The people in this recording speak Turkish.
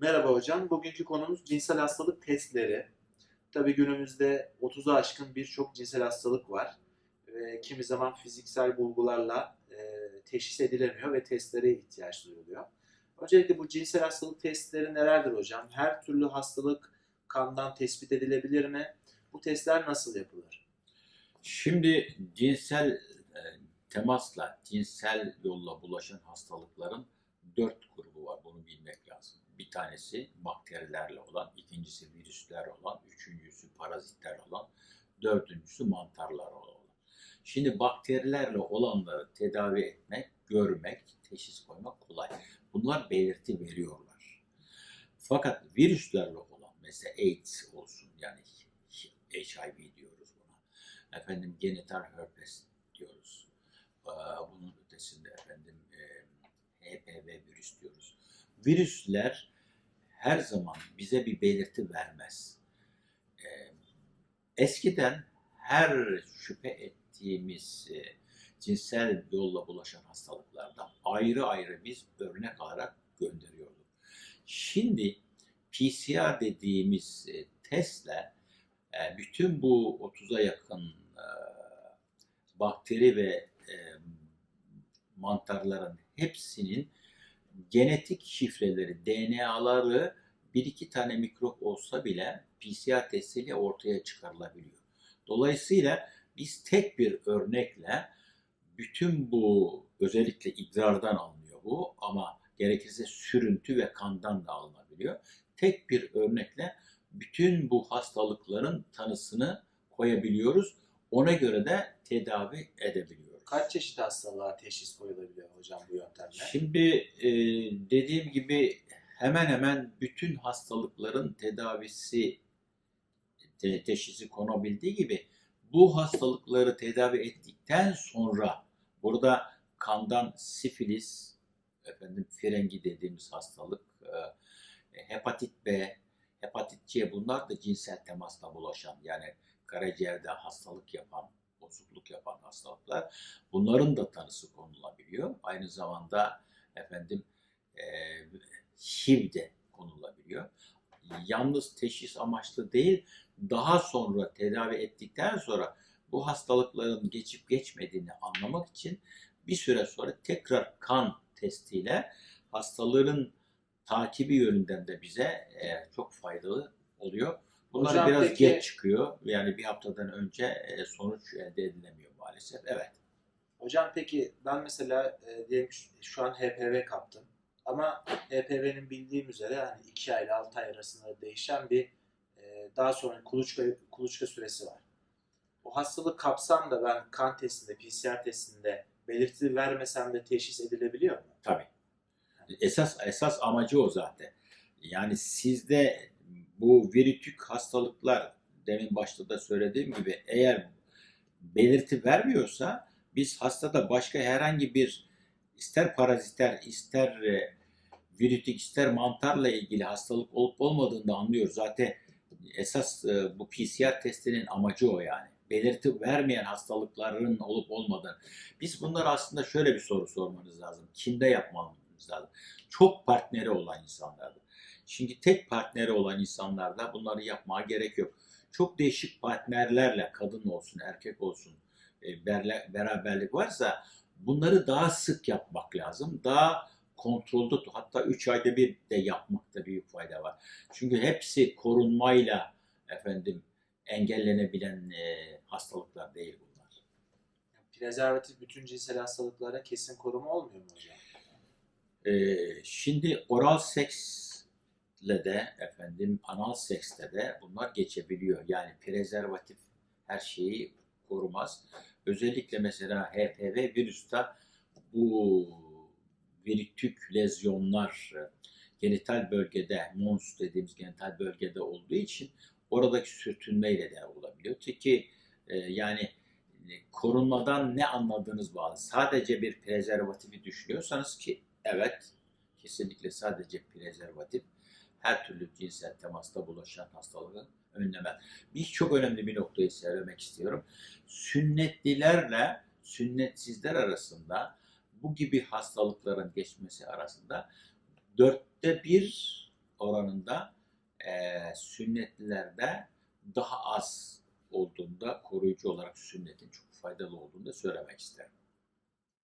Merhaba hocam. Bugünkü konumuz cinsel hastalık testleri. Tabii günümüzde 30'u aşkın birçok cinsel hastalık var. Ve kimi zaman fiziksel bulgularla e, teşhis edilemiyor ve testlere ihtiyaç duyuluyor. Öncelikle bu cinsel hastalık testleri nelerdir hocam? Her türlü hastalık kandan tespit edilebilir mi? Bu testler nasıl yapılır? Şimdi cinsel e, temasla, cinsel yolla bulaşan hastalıkların dört grubu var. Bunu bilmek lazım. Bir tanesi bakterilerle olan, ikincisi virüslerle olan, üçüncüsü parazitlerle olan, dördüncüsü mantarlarla olan. Şimdi bakterilerle olanları tedavi etmek, görmek, teşhis koymak kolay. Bunlar belirti veriyorlar. Fakat virüslerle olan, mesela AIDS olsun yani HIV diyoruz buna. Efendim genital herpes diyoruz. Ee, Bunun ötesinde efendim e, HPV virüs diyoruz. Virüsler her zaman bize bir belirti vermez. Ee, Eskiden her şüphe ettiğimiz e, cinsel yolla bulaşan hastalıklardan ayrı ayrı biz örnek alarak gönderiyorduk. Şimdi PCR dediğimiz e, testle e, bütün bu 30'a yakın e, bakteri ve e, mantarların hepsinin genetik şifreleri, DNA'ları bir iki tane mikrop olsa bile PCR testiyle ortaya çıkarılabiliyor. Dolayısıyla biz tek bir örnekle bütün bu özellikle idrardan alınıyor bu ama gerekirse sürüntü ve kandan da alınabiliyor. Tek bir örnekle bütün bu hastalıkların tanısını koyabiliyoruz. Ona göre de tedavi edebiliyoruz. Kaç çeşit hastalığa teşhis koyulabiliyor hocam? Şimdi e, dediğim gibi hemen hemen bütün hastalıkların tedavisi te- teşhisi konabildiği gibi bu hastalıkları tedavi ettikten sonra burada kandan sifilis, efendim frengi dediğimiz hastalık, e, hepatit B, hepatit C bunlar da cinsel temasla bulaşan yani karaciğerde hastalık yapan, bozukluk yapan hastalıklar. Bunların da tanısı konulabiliyor. Aynı zamanda efendim e, HIV de konulabiliyor. Yalnız teşhis amaçlı değil, daha sonra tedavi ettikten sonra bu hastalıkların geçip geçmediğini anlamak için bir süre sonra tekrar kan testiyle hastalığın takibi yönünden de bize e, çok faydalı oluyor. Bunlar Hocam biraz peki- geç çıkıyor. Yani bir haftadan önce e, sonuç elde edilemiyor maalesef. Evet. Hocam peki ben mesela e, diyelim şu an HPV kaptım. Ama HPV'nin bildiğim üzere hani 2 ay ile 6 ay arasında değişen bir e, daha sonra kuluçka, kuluçka süresi var. O hastalığı kapsam da ben kan testinde, PCR testinde belirti vermesem de teşhis edilebiliyor mu? Tabii. Esas esas amacı o zaten. Yani sizde bu viritük hastalıklar demin başta da söylediğim gibi eğer belirti vermiyorsa biz hastada başka herhangi bir ister paraziter ister e, viritük ister mantarla ilgili hastalık olup olmadığını da anlıyoruz. Zaten esas e, bu PCR testinin amacı o yani. Belirti vermeyen hastalıkların olup olmadığını. Biz bunlar aslında şöyle bir soru sormanız lazım. Kimde yapmamız lazım? Çok partneri olan insanlarda. Şimdi tek partneri olan insanlarda bunları yapmaya gerek yok. Çok değişik partnerlerle kadın olsun, erkek olsun beraberlik varsa bunları daha sık yapmak lazım. Daha kontrolde hatta 3 ayda bir de yapmakta büyük fayda var. Çünkü hepsi korunmayla efendim engellenebilen e, hastalıklar değil bunlar. Prezervatif bütün cinsel hastalıklara kesin koruma olmuyor mu hocam? Ee, şimdi oral seksle de efendim anal seksle de bunlar geçebiliyor. Yani prezervatif her şeyi korumaz. Özellikle mesela HPV virüste bu viritük lezyonlar e, genital bölgede, mons dediğimiz genital bölgede olduğu için oradaki sürtünmeyle de olabiliyor. Ki e, yani e, korunmadan ne anladığınız bağlı. Sadece bir prezervatifi düşünüyorsanız ki evet kesinlikle sadece prezervatif her türlü cinsel temasta bulaşan hastalığı önlemez. Bir çok önemli bir noktayı söylemek istiyorum. Sünnetlilerle sünnetsizler arasında bu gibi hastalıkların geçmesi arasında dörtte bir oranında e, sünnetlilerde daha az olduğunda koruyucu olarak sünnetin çok faydalı olduğunu da söylemek isterim.